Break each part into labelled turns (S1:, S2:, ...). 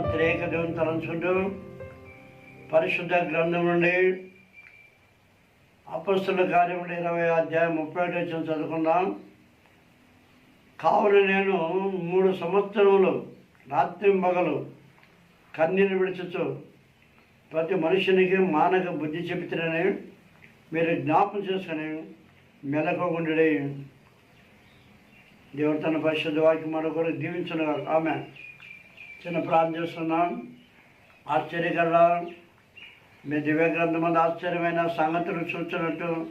S1: త్రేక దేవుని తలంచుకుంటూ పరిశుద్ధ గ్రంథం నుండి అపస్తుల కార్యములు ఇరవై అధ్యాయం ముప్పై ఒకటి వచ్చిన చదువుకుందాం. కావున నేను మూడు సంవత్సరములు రాత్రి మగలు కన్నీరు విడిచచ్చు ప్రతి మనుషునికి మానక బుద్ధి చెబుతానని మీరు జ్ఞాపం చేసుకుని మెలకోకుండా దేవుడు తన పరిశుద్ధ వాక్యం మరొకరు దీవించిన ఆమె చిన్న ప్రార్థన చేస్తున్నాం. ఆశ్చర్యకర మీ దివ్య గ్రంథమంది ఆశ్చర్యమైన సంగతులు చూచినట్టు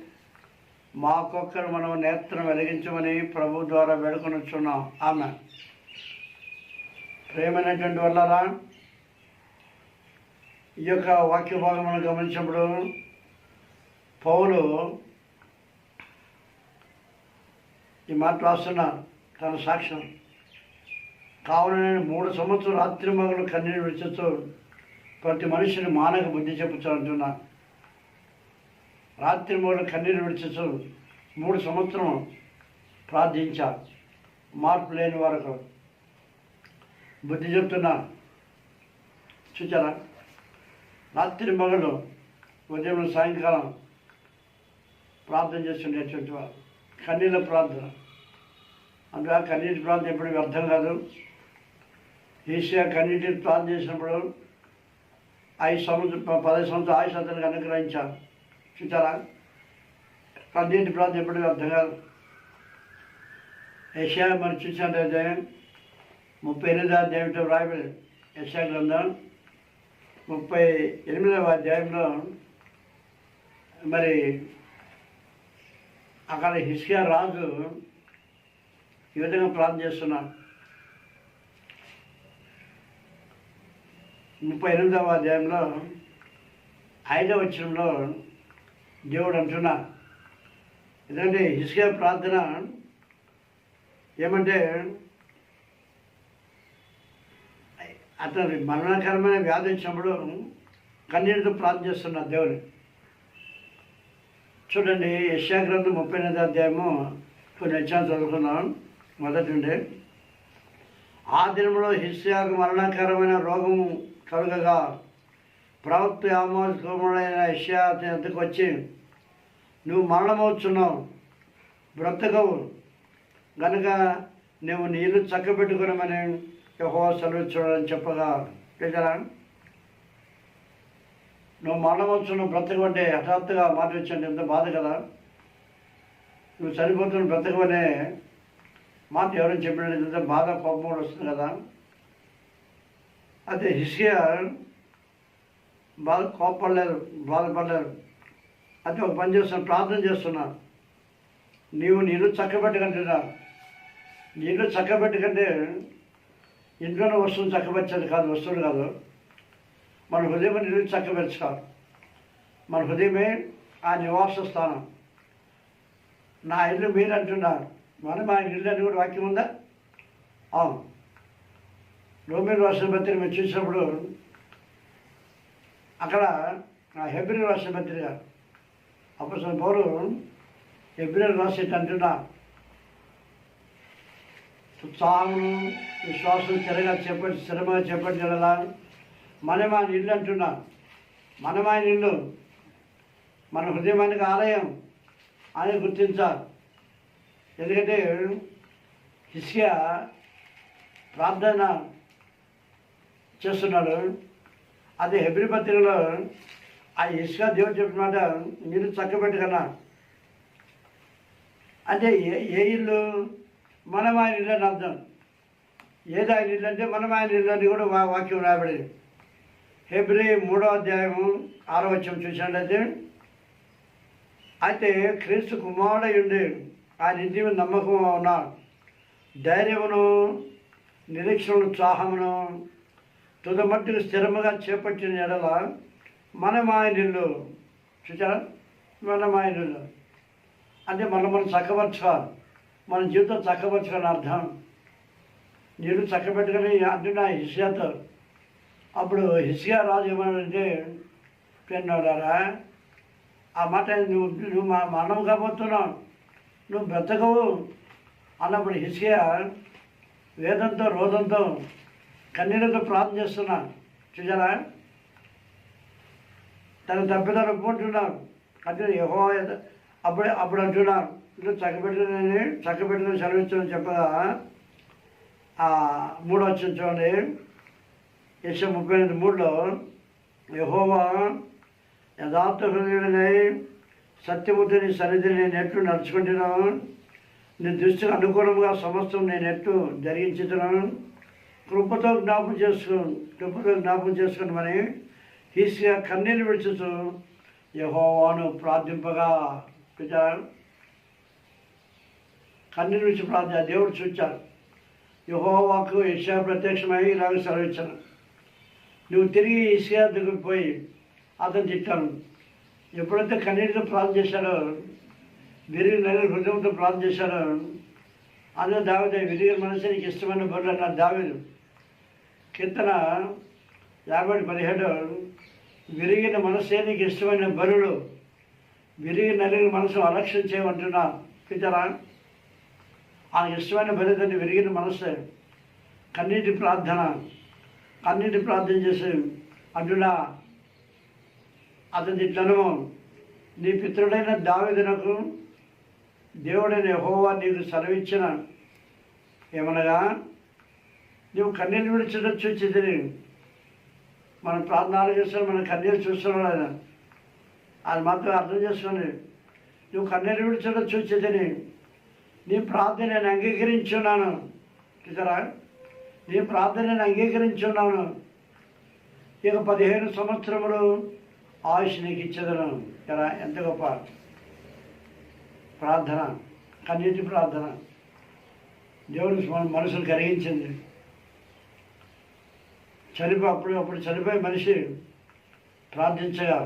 S1: మాకొక్కరు మనం నేత్రం వెలిగించమని ప్రభు ద్వారా వేడుకొనిచ్చున్నాం ఆమె. ప్రేమైనటువంటి వల్లరా ఈ యొక్క వాక్య భాగమును మనం గమనించినప్పుడు పౌలు ఈ మాట తన సాక్ష్యం. కావున నేను మూడు సంవత్సరం రాత్రి మగలు కన్నీరు విడిచొచ్చు ప్రతి మనిషిని మానక బుద్ధి చెప్పుచ్చు అంటున్నా. రాత్రి మగలు కన్నీరు విడిచొచ్చు మూడు సంవత్సరం ప్రార్థించా. మార్పు లేని వరకు బుద్ధి చెప్తున్నా. చూచారా? రాత్రి మగలు ఉదయం సాయంకాలం ప్రార్థన చేస్తుండేటువంటి వారు. కన్నీళ్ళ ప్రార్థన. అందువల్ల కన్నీటి ప్రార్థన ఎప్పుడు వ్యర్థం కాదు. ఈసియా కన్నీటి ప్లాన్ చేసినప్పుడు ఐదు సంవత్సరం ప- పదహైదు సంవత్సరం ఆయుష్ అతనికి అనుగ్రహించాను చూచారా? కన్నీటి ప్రార్థన ఎప్పుడు అర్థం కాదు ఏషియా మరి చూసినట్టయితే ముప్పై ఎనిమిదో అధ్యాయంతో రాయబడి యశా గ్రంథం ముప్పై ఎనిమిదవ అధ్యాయంలో మరి అక్కడ హిస్కియా రాజు ఈ విధంగా ప్రార్థన చేస్తున్నాడు ముప్పై ఎనిమిదవ అధ్యాయంలో ఐదవ వచనంలో దేవుడు అంటున్నా ఎందుకంటే హిస్కే ప్రార్థన. ఏమంటే అతను మరణకరమైన వ్యాధి వచ్చినప్పుడు కన్నీటితో ప్రార్థన చేస్తున్నారు దేవుని చూడండి యశాగ్రంథం ముప్పై ఎనిమిది అధ్యాయము కొన్ని వచ్చాను చదువుకున్నాం మొదటి నుండి ఆ దినంలో హిస్యాకు మరణకరమైన రోగము కలుగగా ప్రవక్త ఆమోదకుమారుడైన యష్యా అతని వచ్చి నువ్వు మరణమవుతున్నావు బ్రతకవు. గనుక నువ్వు నీళ్ళు చక్కబెట్టుకునమని యహో సెలవిచ్చాడని చెప్పగా కదా నువ్వు మరణమవుతున్నావు బ్రతకమంటే హఠాత్తుగా మాట ఎంత బాధ కదా? నువ్వు చనిపోతున్న బ్రతకమనే మాట ఎవరైనా చెప్పినట్టు ఎంత బాధ కోపం కూడా వస్తుంది కదా? అదే హిస్కియా బాధ కోపడలేదు బాధపడలేదు అయితే ఒక పని చేస్తున్నా ప్రార్థన చేస్తున్నా నీవు నీళ్ళు చక్కబెట్టకంటున్నా నీళ్ళు చక్కబెట్టకంటే ఇంట్లోనే వస్తువులు చక్కబెట్టేది కాదు వస్తువులు కాదు. మన హృదయం నీళ్ళు చక్కబెచ్చుకోవాలి మన హృదయమే ఆ నివాస స్థానం. నా ఇల్లు మీరు అంటున్నారు మరి మా ఇల్లు అని కూడా వాక్యం ఉందా? అవును. రోమిల్ రాసిన పత్రిక మీరు చూసినప్పుడు అక్కడ ఆ హెబ్రిల్ రాసిన పత్రిక అప్పుడు పౌరు హెబ్రిల్ రాసేట అంటున్నా ఉత్సాహమును విశ్వాసం స్థిరంగా చెప్పండి స్థిరంగా చెప్పండి వెళ్ళాలా మనం ఆయన ఇల్లు అంటున్నా. మనం ఆయన ఇల్లు మన హృదయమానికి ఆలయం అని గుర్తించాలి ఎందుకంటే హిస్కియా ప్రార్థన చేస్తున్నాడు అది హెబ్రి పత్రికలో ఆ ఇసుక దేవుడు చెప్పిన మాట మీరు చక్కబెట్టుకన్నా. అంటే ఏ ఏ ఇల్లు? మనం ఆయన ఇల్లు అని అర్థం. ఏది ఆయన ఇల్లు అంటే మనం ఆయన ఇల్లు అని కూడా వాక్యం రాబడింది హెబ్రి మూడో అధ్యాయము ఆరో వచ్చం చూసినట్లయితే అయితే క్రీస్తు కుమారుడై ఉండి ఆయన ఇంటి మీద నమ్మకం ఉన్నాడు ధైర్యమును నిరీక్షణ ఉత్సాహమును తుదమట్టుకు స్థిరముగా చేపట్టిన ఎడల మనమాయనిల్లు. ఆయన ఇల్లు చూచారా మనమాయనిల్లు. ఆయన అంటే మనం మనం చక్కపరచుకోవాలి. మన జీవితం చక్కబరచుకోని అర్థం. నీళ్ళు చక్కబెట్టుకొని అంటున్నా హిస్యాతో అప్పుడు హిస్యా రాజు ఏమన్నాడంటే పెన్నాడారా ఆ మాట నువ్వు నువ్వు మా మరణం కాబోతున్నావు. నువ్వు బ్రతకవు. అన్నప్పుడు హిస్కియా వేదంతో రోదంతో కన్నీళ్ళతో ప్రార్థన చేస్తున్నారు చూసారా తన తప్పిదాలు ఒప్పుకుంటున్నారు. అంటే యహో అప్పుడే అప్పుడు అంటున్నారు. ఇట్లా చక్కబెట్టని చక్కబెట్టిన సెలవిచ్చని చెప్పగా ఆ మూడు వచ్చిన చూడండి. ఇష్ట ముప్పై ఎనిమిది మూడులో యహోవా యథార్థ హృదయుడినై సత్యముద్దని సన్నిధిని నేను ఎట్లు నడుచుకుంటున్నాను? నీ దృష్టికి అనుకూలంగా సమస్తం నేను ఎట్లు జరిగించుతున్నాను? కృపతో జ్ఞాపం చేసుకుని కృపతో జ్ఞాపం చేసుకుని మరి ఈసిగా కన్నీరు విడుచుతూ యహోవాను ప్రార్థింపగా చూచారు కన్నీరు విడిచి ప్రార్థన దేవుడు చూచారు. యహోవాకు ఇషా ప్రత్యక్షమై ఇలాగ సెలవిచ్చాను నువ్వు తిరిగి ఇషియా దగ్గరికి పోయి అతను తిట్టాను. ఎప్పుడైతే కన్నీటితో ప్రార్థన చేశాడో విరిగి నెల హృదయంతో ప్రార్థన చేశాడో అందులో దావిదే విరిగిన మనసు నీకు ఇష్టమైన బొడ్డు అన్నారు దావేదు కీర్తన యాభై పదిహేడు. విరిగిన మనసే నీకు ఇష్టమైన బరులు విరిగి నలిగిన మనసు అలక్ష్యం చేయమంటున్నా పితరా ఆ ఇష్టమైన బలిదని విరిగిన మనసే కన్నీటి ప్రార్థన. కన్నీటి ప్రార్థన చేసి అంటున్నా అతని తనము నీ పితృడైన దావేదనకు దేవుడైన హోవా నీకు సెలవిచ్చిన ఏమనగా నువ్వు కన్నీళ్ళు విడిచడం నేను. మనం ప్రార్థనలు చేస్తాను మనం కన్నీళ్ళు చూస్తున్నాడు ఆయన. అది మాత్రం అర్థం చేసుకొని నువ్వు కన్నీళ్ళు విడిచడం చూచితిని నీ ప్రార్థన నేను అంగీకరించున్నాను చూసారా? నీ ప్రార్థన నేను అంగీకరించున్నాను ఇక పదిహేను సంవత్సరములు ఆయుష్ నీకు ఇచ్చేదను. కదా ఎంత గొప్ప ప్రార్థన. కన్నీటి ప్రార్థన. దేవుడు మన మనసును కరిగించింది. చనిపో అప్పుడు అప్పుడు చనిపోయే మనిషి ప్రార్థించగా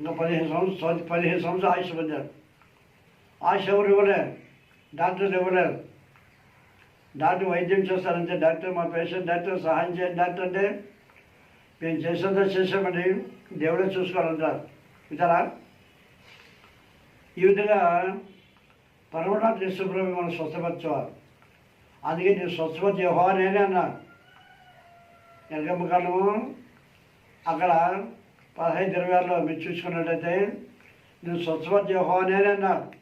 S1: ఇంకా పదిహేను సంవత్సరం పదిహేను సంవత్సరాలు ఆయుష్ పొందారు. ఆయుష్ ఎవరు ఇవ్వలేరు? డాక్టర్లు ఇవ్వలేరు. డాక్టర్ వైద్యం చేస్తారంటే డాక్టర్ మా పేషెంట్ డాక్టర్ సహాయం చేయండి డాక్టర్ అంటే మేము చేసేదో చేసామండి దేవుడే చూసుకోవాలంటారు. ఇతరా ఈ విధంగా పరమనాథ యేసుప్రభు మనం స్వస్థపరచేవారు. అందుకే నేను స్వస్థపతి యహోవానే అన్నారు ఎలగమ్మ కాలము అక్కడ పదహైదు ఇరవై ఆరులో మీరు చూసుకున్నట్టయితే నేను స్వస్థపతి నేనే అన్నారు.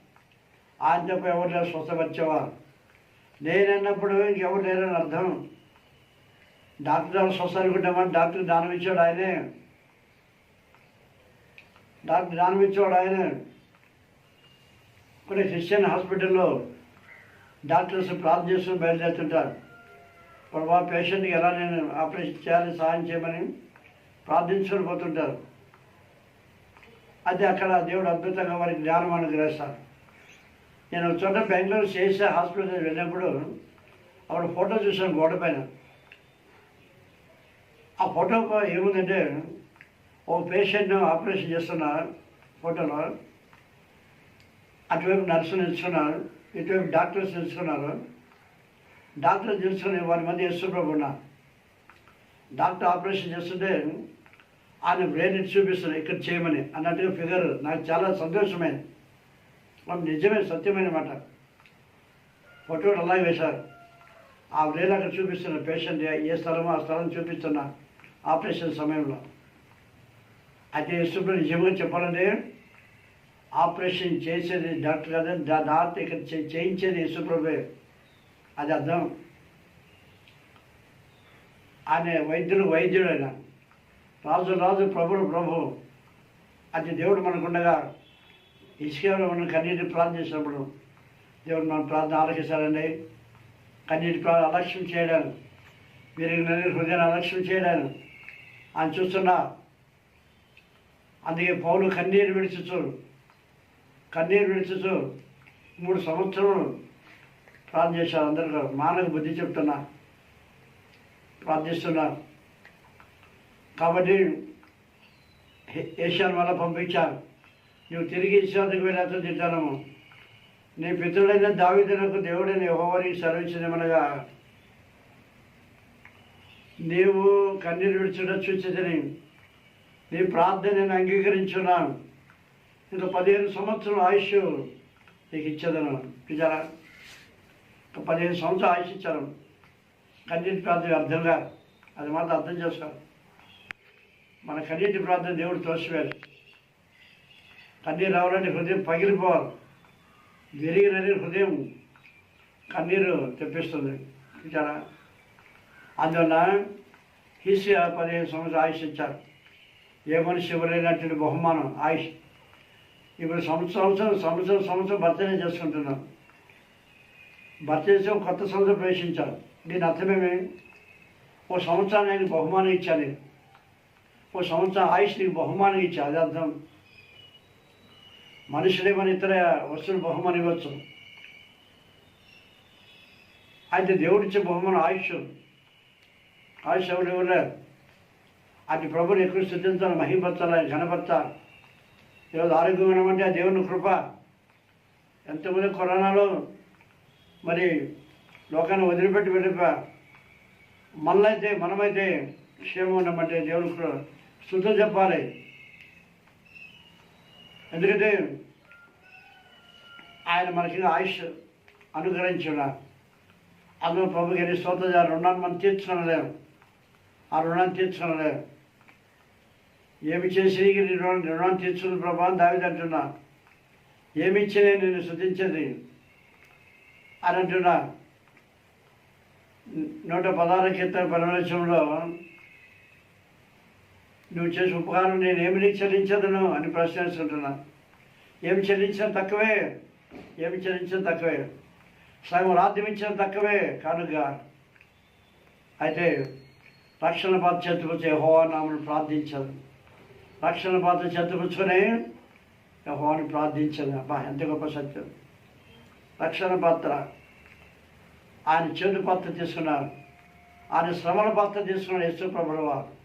S1: ఆయన తప్ప ఎవరు లేరు స్వస్థపరిచేవారు నేనన్నప్పుడు ఇంకెవరు లేరని అర్థం. డాక్టర్ గారు స్వస్థ అనుకుంటామని డాక్టర్ దానం ఇచ్చాడు ఆయనే. డాక్టర్ దానం ఇచ్చాడు ఆయనే. కొన్ని క్రిస్టియన్ హాస్పిటల్లో డాక్టర్స్ ప్రార్థన బయలుదేరుతుంటారు. ప్రభా పేషెంట్కి ఎలా నేను ఆపరేషన్ చేయాలి సహాయం చేయమని ప్రార్థించుకొని పోతుంటారు. అది అక్కడ దేవుడు అద్భుతంగా వారికి జ్ఞానం అనుగ్రహిస్తారు నేను చోట బెంగళూరు చేసే హాస్పిటల్ వెళ్ళినప్పుడు అక్కడ ఫోటో చూసాను గోడ పైన. ఆ ఫోటో ఏముందంటే ఓ పేషెంట్ను ఆపరేషన్ చేస్తున్నారు ఫోటోలో అటువైపు నర్సు నిలుచున్నారు ఇటువైపు డాక్టర్స్ నిలుచుకున్నారు డాక్టర్ తెలుసుకునే వారి మధ్య యశ్వ్రభు ఉన్నారు డాక్టర్ ఆపరేషన్ చేస్తుంటే ఆయన బ్రెయిన్ ఇటు చూపిస్తున్నారు ఇక్కడ చేయమని. అన్నట్టుగా ఫిగర్ నాకు చాలా సంతోషమైంది మనం నిజమే సత్యమైన మాట. ఫోటోలు అలాగే వేశారు. ఆ బ్రెయిన్ అక్కడ చూపిస్తున్న పేషెంట్ ఏ స్థలమో ఆ స్థలం చూపిస్తున్నా ఆపరేషన్ సమయంలో. అయితే యశ్వ్రభు నిజంగా చెప్పాలంటే ఆపరేషన్ చేసేది డాక్టర్ కాదని డాక్టర్ ఇక్కడ చేయించేది యశ్వ్రభే అది అర్థం. ఆయన వైద్యుడు వైద్యుడు ఆయన రాజు రాజు ప్రభుడు ప్రభు అది దేవుడు మనకుండగా ఇసుకలో మనం కన్నీటి ప్రార్థన చేసినప్పుడు దేవుడు మన ప్రార్థన ఆలకిస్తాడండి. కన్నీటి ప్రార్థన అలక్ష్యం చేయడాను మీరు హృదయాన్ని అలక్ష్యం చేయడాను ఆయన చూస్తున్నా. అందుకే పౌలు కన్నీరు విడిచుచు కన్నీరు విడిచుచు మూడు సంవత్సరాలు ప్రార్థన చేశారు అందరూ మానవ బుద్ధి చెప్తున్నా ప్రార్థిస్తున్నా కాబట్టి ఏషియాను వల్ల పంపించారు. నువ్వు తిరిగి ఇష్టానికి వెళ్ళాతో తింటాను నీ పితృడైన దావిదనకు దేవుడైన యెహోవానికి సెలవిచ్చినమనగా నీవు కన్నీరు విడిచుట చూచిదని నీ ప్రార్థన నేను అంగీకరించున్నాను. ఇంకా పదిహేను సంవత్సరం ఆయుష్ నీకు ఇచ్చేదను. విచారా పదిహేను సంవత్సరాలు ఆయుష్ ఇచ్చారు కన్నీటి ప్రార్థన అర్థం గారు అది మాత్రం అర్థం చేస్తారు మన కన్నీటి ప్రార్థన దేవుడు తోసివేరు కన్నీరు రావాలంటే హృదయం పగిలిపోవాలి. విరిగినది హృదయం కన్నీరు తెప్పిస్తుంది. చూచారా అందువల్ల హిసియా పదిహేను సంవత్సరాలు ఆయుష్ ఇచ్చారు ఏ మనిషి ఇవ్వలేనటువంటి బహుమానం ఆయుష్. ఇప్పుడు సంవత్సరం సంవత్సరం సంవత్సరం సంవత్సరం భర్తనే చేసుకుంటున్నాం భారతదేశం కొత్త సంవత్సరం ప్రవేశించారు దీని అర్థమేమే ఓ సంవత్సరాన్ని ఆయన బహుమానం ఇచ్చాను ఓ సంవత్సరం ఆయుష్ నీకు బహుమానం ఇచ్చా అది అర్థం. మనుషులేమని ఇతర వస్తువులు బహుమానం ఇవ్వచ్చు. అయితే దేవుడిచ్చే బహుమానం ఆయుష్. ఆయుష్ ఎవరు ఇవ్వలేరు అటు ప్రభుని ఎక్కువ స్థుతించాలి ఆయన ఘనపరచాలి. ఈరోజు ఆరోగ్యం ఉండమంటే ఆ దేవుని కృప. ఎంతమంది కరోనాలో మరి లోకాన్ని వదిలిపెట్టి వెళ్ళిపో. మనలైతే మనమైతే క్షేమం ఉండమంటే దేవుని శుద్ధం చెప్పాలి. ఎందుకంటే ఆయన మనకి ఆయుష్ అనుగ్రహించున్నారు అందులో ప్రభుకి గారి స్తోత్రం ఆ రుణాన్ని మనం తీర్చుకోలేము ఆ రుణాన్ని తీర్చుకోలేము ఏమి చేసి నీ రుణాన్ని తీర్చుకుని ప్రభా దావిదంటున్నా ఏమి ఇచ్చినా నేను శుద్ధించేది అని అంటున్నారు. నూట పదహారు కీర్తన పరమేశ్వరంలో నువ్వు చేసిన ఉపకారం నేను చెల్లించదును? అని ప్రశ్నిస్తుంటున్నా ఏమి చెల్లించడం తక్కువే ఏమి చెల్లించడం తక్కువే? సగం రాజ్యం తక్కువే కనుక అయితే రక్షణ పాత చేతిపుచ్చే యహోవానామను ప్రార్థించదు. రక్షణ పాత చెత్తపుచ్చుకునే హోవాని ప్రార్థించదు. అబ్బా ఎంత గొప్ప సత్యం. రక్షణ పాత్ర. ఆయన చెడు పాత్ర తీసుకున్నారు. ఆయన శ్రమల పాత్ర తీసుకున్నారు యేసు ప్రభుల వారు.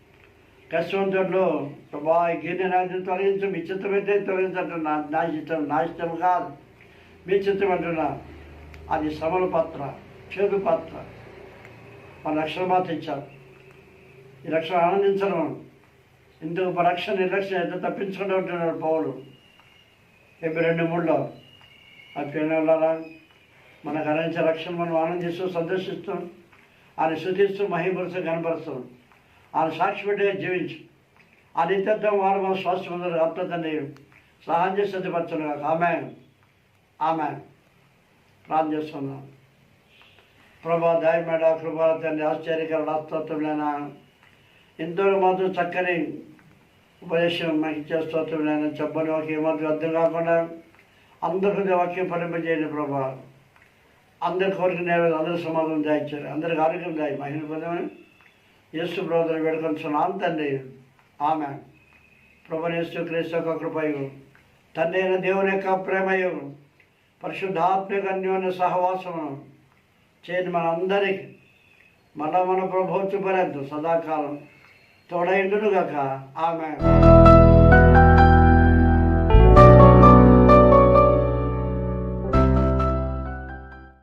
S1: కష్టవంతుడు ప్రభా ఈ గిన్నె తొలగించు మీ చిత్తమైతే తొలగించంటున్నా నా చిత్తం నా ఇష్టం కాదు. మీ చిత్తం అంటున్నా అది శ్రమల పాత్ర చేదు పాత్ర. మన రక్షణ పాత్ర ఇచ్చారు. ఈ రక్షణ ఆనందించడం ఇందుకు మన రక్షణ నిర్లక్ష్యం ఎంత తప్పించుకుంటూ ఉంటున్నాడు పౌలు. ఎనభై రెండు మూడులో ఆ పిల్లల మనకు అందించే రక్షణ మనం ఆనందిస్తూ సందర్శిస్తూ ఆయన శుద్ధిస్తూ మహిమపరుస్తూ కనపరుస్తాం ఆయన సాక్షి పెట్టే జీవించు. ఆ నిత్యత్వం వారు మన స్వాస్థ్యం పొందరు ఆత్మతండ్రి సహాయం చేసి సిద్ధపరచను ఆమె ఆమె ప్రార్థన చేస్తున్నాం. ప్రభా దాయమేడ కృపాల తండ్రి ఆశ్చర్యకర స్తోత్రంలైనా ఎంతో మాత్రం చక్కని ఉపదేశం మాకు ఇచ్చే చెప్పని ఒక ఏమాత్రం అర్థం కాకుండా అందరికీ వాక్యం ఫలింపజేయండి ప్రభా. అందరి కోరిక నేను అందరి సమాధానం దాయించారు అందరికి ఆరోగ్యం దాయి మహిళ పొందమని యేసు బ్రోదర్ వేడుకొంచున్నాం. తండ్రి. ఆమె. ప్రభు యేసు క్రీస్తు యొక్క కృపయు. తండ్రి అయిన దేవుని యొక్క ప్రేమయు. పరిశుద్ధాత్మిక అన్యోన్య సహవాసము. చేయని మనందరికి మన మన ప్రభుత్వ సదాకాలం తోడైండునుగాక. ఆమె.